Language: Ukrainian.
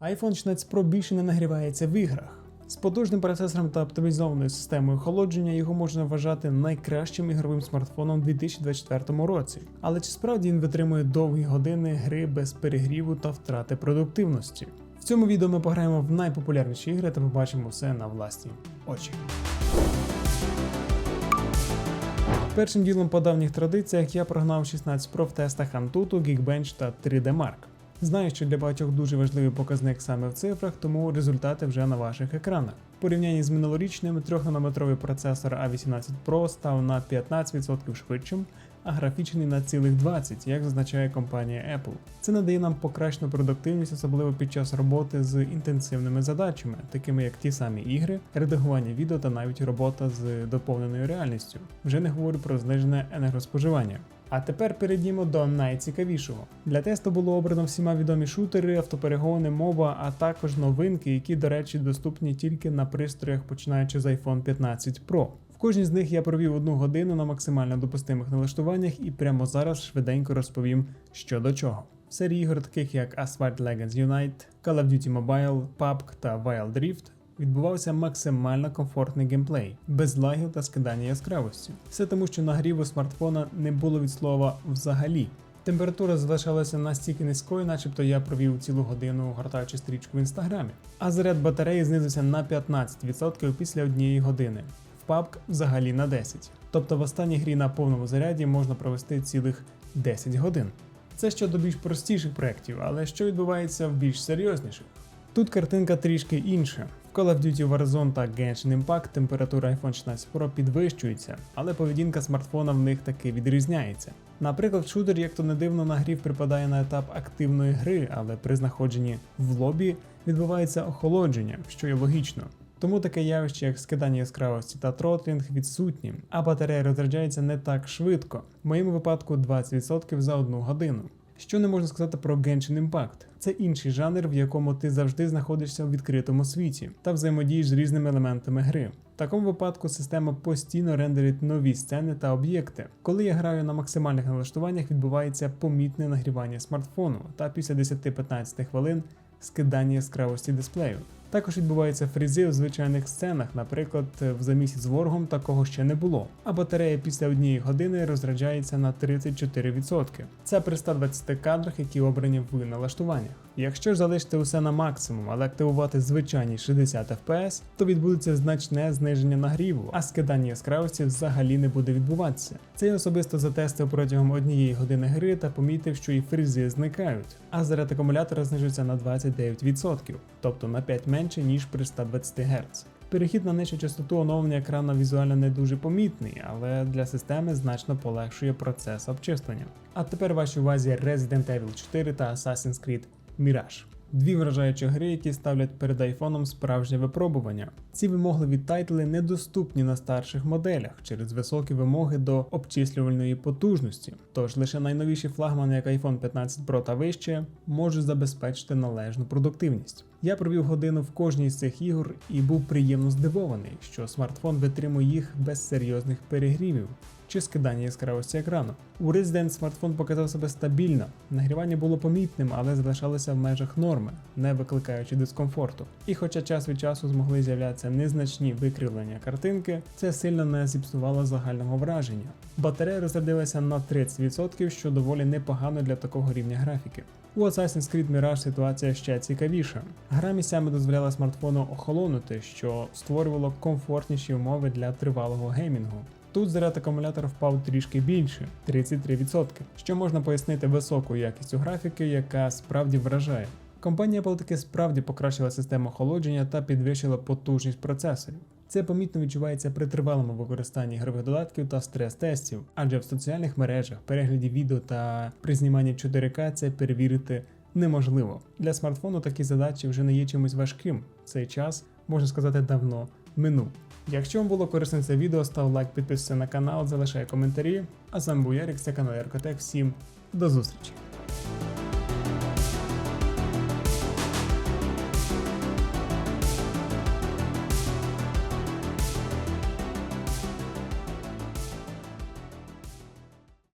iPhone 16 Pro більше не нагрівається в іграх. З потужним процесором та оптимізованою системою охолодження його можна вважати найкращим ігровим смартфоном у 2024 році. Але чи справді він витримує довгі години гри без перегріву та втрати продуктивності? В цьому відео ми пограємо в найпопулярніші ігри та побачимо все на власні очі. Першим ділом по давніх традиціях я прогнав 16 Pro в тестах Antutu, Geekbench та 3D Mark. Знаю, що для багатьох дуже важливий показник саме в цифрах, тому результати вже на ваших екранах. В порівнянні з минулорічним 3-нанометровий процесор A18 Pro став на 15% швидшим, а графічний на цілих 20%, як зазначає компанія Apple. Це надає нам покращену продуктивність, особливо під час роботи з інтенсивними задачами, такими як ті самі ігри, редагування відео та навіть робота з доповненою реальністю. Вже не говорю про знижене енергоспоживання. А тепер перейдімо до найцікавішого. Для тесту було обрано всіма відомі шутери, автоперегони, моба, а також новинки, які, до речі, доступні тільки на пристроях, починаючи з iPhone 15 Pro. В кожній з них я провів одну годину на максимально допустимих налаштуваннях і прямо зараз швиденько розповім, що до чого. Серії ігор, таких як Asphalt Legends Unite, Call of Duty Mobile, PUBG та Wild Rift, відбувався максимально комфортний геймплей, без лагів та скидання яскравості. Все тому, що нагріву смартфона не було від слова взагалі. Температура залишалася настільки низькою, начебто я провів цілу годину гортаючи стрічку в інстаграмі. А заряд батареї знизився на 15% після однієї години. В PUBG взагалі на 10. Тобто в останній грі на повному заряді можна провести цілих 10 годин. Це щодо більш простіших проєктів, але що відбувається в більш серйозніших? Тут картинка трішки інша. Call of Duty Warzone та Genshin Impact температура iPhone 16 Pro підвищується, але поведінка смартфона в них таки відрізняється. Наприклад, шутер, як то не дивно, нагрів припадає на етап активної гри, але при знаходженні в лобі відбувається охолодження, що є логічно. Тому таке явище, як скидання яскравості та тротлінг, відсутні, а батарея розряджається не так швидко, в моєму випадку 20% за одну годину. Що не можна сказати про Genshin Impact? Це інший жанр, в якому ти завжди знаходишся у відкритому світі та взаємодієш з різними елементами гри. В такому випадку система постійно рендерить нові сцени та об'єкти. Коли я граю на максимальних налаштуваннях, відбувається помітне нагрівання смартфону та після 10-15 хвилин скидання яскравості дисплею. Також відбуваються фрізи у звичайних сценах, наприклад, в замісі з ворогом такого ще не було. А батарея після однієї години розряджається на 34%. Це при 120 кадрах, які обрані в налаштуваннях. Якщо ж залишити усе на максимум, але активувати звичайні 60 FPS, то відбудеться значне зниження нагріву, а скидання яскравості взагалі не буде відбуватися. Це я особисто затестив протягом однієї години гри та помітив, що і фрізи зникають, а заряд акумулятора знижується на 29%, тобто на 5 менше ніж при 120 Гц. Перехід на нижчу частоту оновлення екрану візуально не дуже помітний, але для системи значно полегшує процес обчислення. А тепер вашій увазі Resident Evil 4 та Assassin's Creed Mirage. Дві вражаючі гри, які ставлять перед айфоном справжнє випробування. Ці вимогливі тайтли недоступні на старших моделях через високі вимоги до обчислювальної потужності. Тож лише найновіші флагмани, як iPhone 15 Pro та вище, можуть забезпечити належну продуктивність. Я провів годину в кожній з цих ігор і був приємно здивований, що смартфон витримує їх без серйозних перегрівів чи скидання яскравості екрану. У Resident смартфон показав себе стабільно, нагрівання було помітним, але залишалося в межах норми, не викликаючи дискомфорту. І хоча час від часу змогли з'являтися незначні викривлення картинки, це сильно не зіпсувало загального враження. Батарея розрядилася на 30%, що доволі непогано для такого рівня графіки. У Assassin's Creed Mirage ситуація ще цікавіша. Гра місцями дозволяла смартфону охолонути, що створювало комфортніші умови для тривалого геймінгу. Тут заряд акумулятора впав трішки більше 33%, що можна пояснити високою якістю графіки, яка справді вражає. Компанія Apple таки справді покращила систему охолодження та підвищила потужність процесорів. Це помітно відчувається при тривалому використанні ігрових додатків та стрес-тестів, адже в соціальних мережах, перегляді відео та при зніманні в 4К це перевірити неможливо. Для смартфону такі задачі вже не є чимось важким. Цей час, можна сказати, давно минув. Якщо вам було корисне це відео, став лайк, підписуйся на канал, залишай коментарі. А з вами був Ярик, це канал Яркотек. Всім до зустрічі!